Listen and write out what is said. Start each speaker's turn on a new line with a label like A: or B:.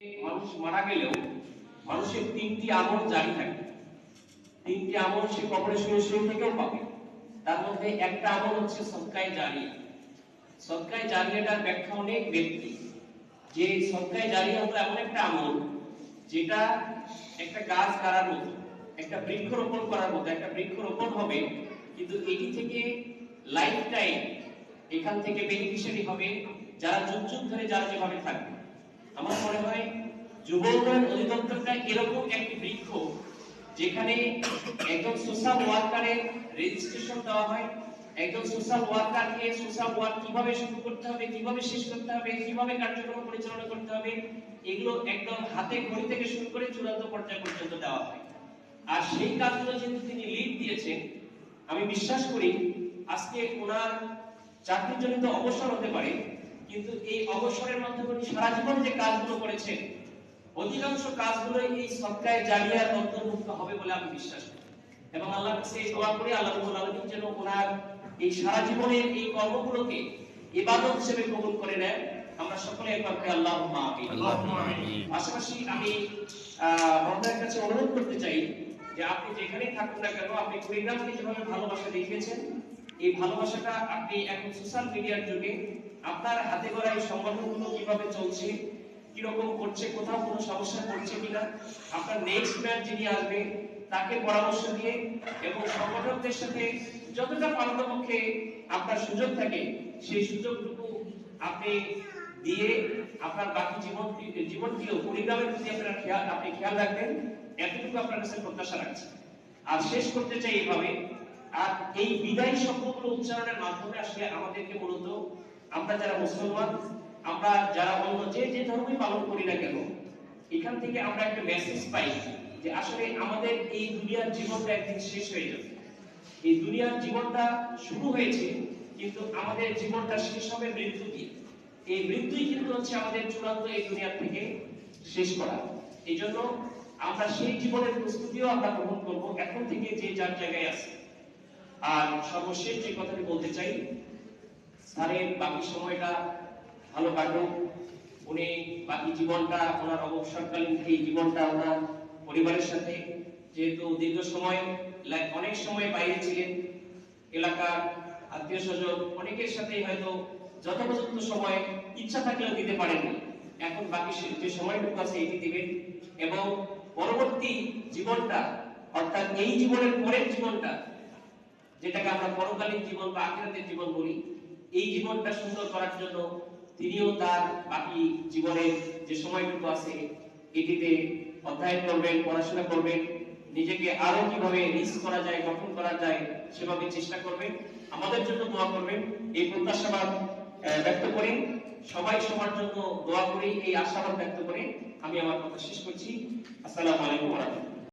A: মানুষ মারা গেলেও মানুষের তিনটি আমল জারি থাকে। তিনটি আমল সে কবরে শুয়ে শুয়ে থেকেও পাবে। তার মধ্যে একটা আমল হচ্ছে সদকায় জারিয়া। সদকায় জারিয়াটার ব্যাখ্যা অনেক ব্যক্তি। যে সদকায় জারিয়া হলো এমন একটা আমল যেটা একটা গাছ গাড়ার মতো, একটা বৃক্ষ রোপণ করার মতো, একটা বৃক্ষ রোপণ হবে, কিন্তু এটি থেকে লাইফ টাইম এখান থেকে বেনিফিশিয়ারি হবে যারা যুগ যুগ ধরে যারা যেভাবে থাকবে। আমার মনে হয় যুব উন্নয়ন অধিদপ্তরটা এরকম একটি বৃক্ষ যেখানে একজন সোশ্যাল ওয়ার্কারের রেজিস্ট্রেশন দেওয়া হয়, একজন সোশ্যাল ওয়ার্কারকে সোশ্যাল ওয়ার্ক কীভাবে শুরু করতে হবে, কীভাবে শেষ করতে হবে, কীভাবে কার্যক্রম পরিচালনা করতে হবে, এগুলো একদম হাতে ঘড়ি থেকে শুরু করে চূড়ান্ত পর্যায় পর্যন্ত দেওয়া হয়। আর সেই কাজগুলো যেহেতু তিনি লিড দিয়েছেন, আমি বিশ্বাস করি আজকে ওনার চাকরিজনিত অবসর হতে পারে কিন্তু এই অবসরের মাধ্যমে উনি সারা জীবন যে কাজগুলো করেছেন অধিকাংশ কাজগুলো এই সৎকায় জারিয়ার অন্তর্ভুক্ত হবে বলে আমি বিশ্বাস করি। এবং আল্লাহর কাছে এই দোয়া করি আল্লাহ রাব্বুল আলামিন যেন ওনার এই সারা জীবনের এই কর্মগুলোকে ইবাদত হিসেবে কবুল করে নেন। আমরা সকলে একবার আমিন। পাশাপাশি আমি আহ কাছে অনুরোধ করতে চাই যে আপনি যেখানেই থাকুন না কেন আপনি কুড়িগ্রামকে যেভাবে ভালোবাসা দেখিয়েছেন এই ভালোবাসাটা আপনি এখন সোশ্যাল মিডিয়ার যুগে আপনার হাতে গড়া এই সংগঠনগুলো কীভাবে চলছে, কীরকম করছে, কোথাও কোনো সমস্যা পড়ছে কিনা, আপনার নেক্সট ম্যাচ যিনি আসবে, তাকে পরামর্শ দিয়ে এবং সংগঠকদের সাথে যতটা পারতপক্ষে আপনার সুযোগ থাকে, সেই সুযোগটুকু আপনি দিয়ে আপনার বাকি জীবন, জীবনটিও কুড়িগ্রামের প্রতি আপনারা খেয়াল, আপনি খেয়াল রাখবেন, এতটুকু আপনার কাছে প্রত্যাশা রাখছি। আর শেষ করতে চাই এইভাবে আর এই বিদায়ী শব্দগুলো উচ্চারণের মাধ্যমে আসলে আমাদেরকে মূলত আমরা যারা মুসলমান, আমরা যারা অন্য যে যে ধর্মই পালন করি না কেন, এখান থেকে আমরা একটা মেসেজ পাই যে আসলে আমাদের এই দুনিয়ার জীবনটা একদিন শেষ হয়ে যাবে। এই দুনিয়ার জীবনটা শুরু হয়েছে, কিন্তু আমাদের জীবনটা শেষ হবে মৃত্যু দিয়ে। এই মৃত্যুই কিন্তু হচ্ছে আমাদের চূড়ান্ত এই দুনিয়া থেকে শেষ করা। এই জন্য আমরা সেই জীবনের প্রস্তুতিও আমরা গ্রহণ করব এখন থেকে যে যার জায়গায় আছে। আর সর্বশেষ যে কথাটি বলতে চাই স্যারের বাকি সময়টা ভালো কাটুক। উনি বাকি জীবনটা ওনার অবসরকালীন এই জীবনটা ওনার পরিবারের সাথে, যেহেতু দীর্ঘ সময় অনেক সময় বাইরে ছিলেন। এলাকার আত্মীয় স্বজন অনেকের সাথে হয়তো যথোপযুক্ত সময় ইচ্ছা থাকলেও দিতে পারেননি এখন বাকি যে সময়টুকু আছে এটি দিবেন এবং পরবর্তী জীবনটা, অর্থাৎ এই জীবনের পরের জীবনটা, যেটাকে আমরা পরকালীন জীবন বা আখিরাতের জীবন বলি এই জীবনটা সুন্দর করার জন্য তিনিও তার বাকি জীবনের যে সময়টুকু আছে, এটিতে অধ্যয়ন করবেন, পড়াশোনা করবেন, নিজেকে আরও কীভাবে রিস করা যায়, গঠন করা যায়, সেভাবে চেষ্টা করবেন। আমাদের জন্য দোয়া করবেন, এই প্রত্যাশাবাদ ব্যক্ত করি, সবাই সবার জন্য দোয়া করি, এই আশাবাদ ব্যক্ত করে আমি আমার কথা শেষ করছি। আসসালামু আলাইকুম রাহমাতুল্লাহ।